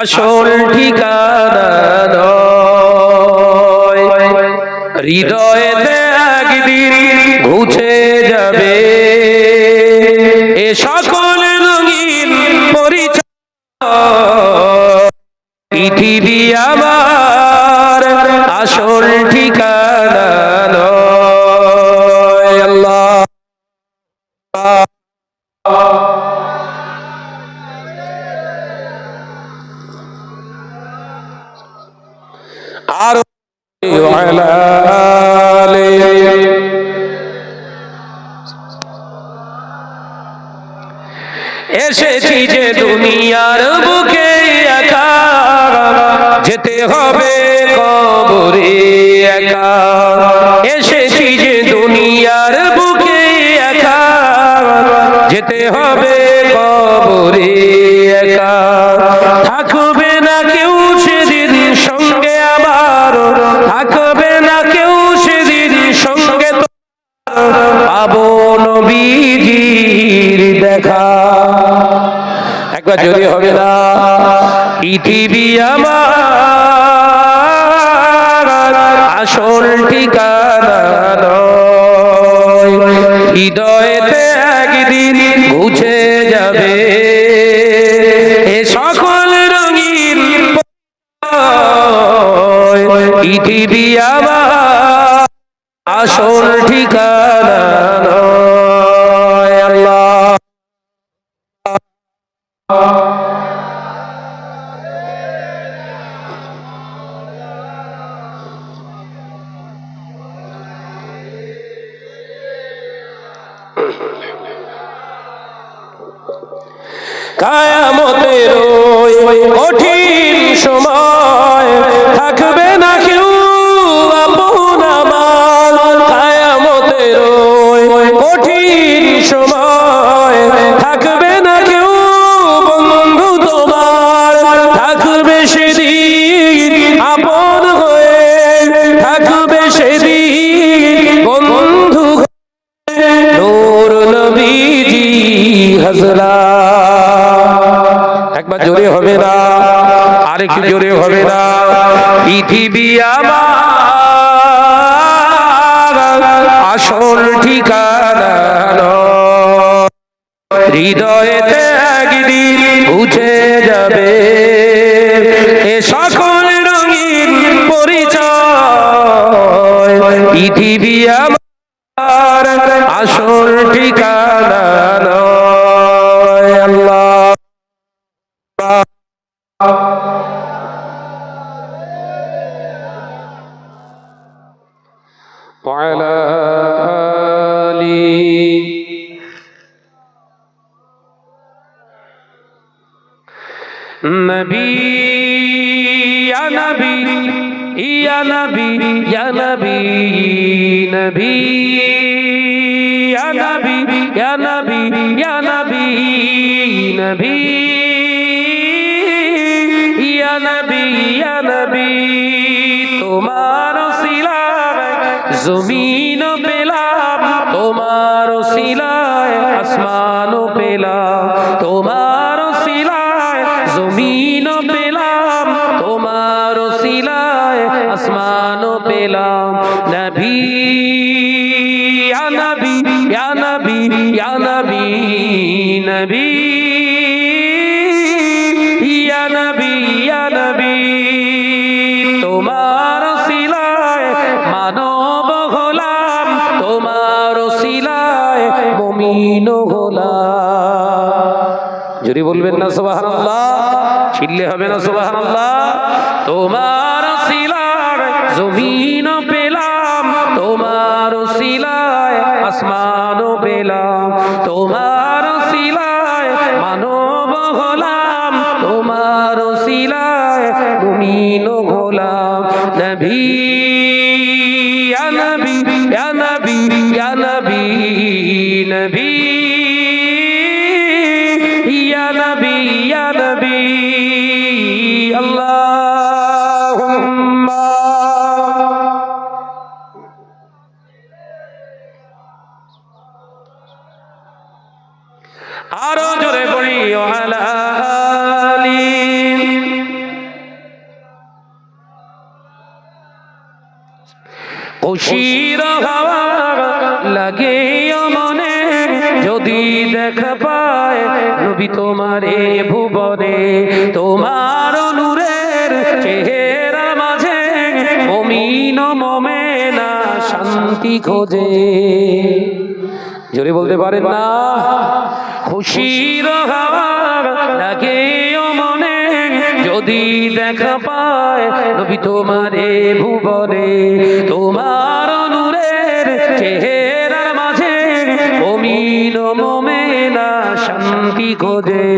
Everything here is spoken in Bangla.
আসল ঠিকানা নয়। হৃদয়েতে একদিন ঘুছে যাবে। এ সকল রঙিন পরিচয়। পৃথিবী আমার আসল ঠিকানা নয়। আল্লাহ। আর এসেছি যে দুনিয়ার বুকে একা। যেতে হবে কবরে একা। এসেছি যে দুনিয়ার বুকে একা। যেতে হবে কবরে নবীজির দেখা। একবার যদি হবে না পৃথিবী আমার আসল ঠিকানা হৃদয়েতে একদিন মুছে যাবে। এ সকল রঙিন পৃথিবী আমার আসল ঠিকানা কায়ামতের ওই কঠিন সময় থাকবে না একবার জোরে হবে না আরেকটু জোরে হবে না। পৃথিবী আমার আসল ঠিকানা। হৃদয়েতে একদিন উঠে যাবে এ সকল রঙিন পরিচয়। পৃথিবী আমার আসল ঠিকানা نبي يا نبي يا نبي يا نبي نبي يا نبي يا نبي يا نبي نبي يا نبي يا نبي تمار سلا زمین پلا تمار سلا آسمان پلا تمار পেলাম নবী নবী তোমার যদি বলবেন না সোবাহান আল্লাহ ছিললে হবে না সোবাহান তোমার সিলার জমিন পেলাম, তোমার সিলায় আসমান পেলাম, তোমার সিলায় মানব হলাম, তোমার সিলায় মুমিন হলাম নবী নবী নবী নবী নবী নবী। আরও জোরে পড়ি খুশির লাগে মনে, যদি দেখা পায় রবি তোমার এ ভুবনে। তোমার নূরের চেহারা মাঝে অমিন মমে না শান্তি খোঁজে। জোরে বলতে পারেন না? খুশির লাগে মনে, যদি দেখা পায় নবী তোমারে ভুবনে, তোমার নূরের চেহারার মাঝে অমিল মমে না শান্তি খোঁজে।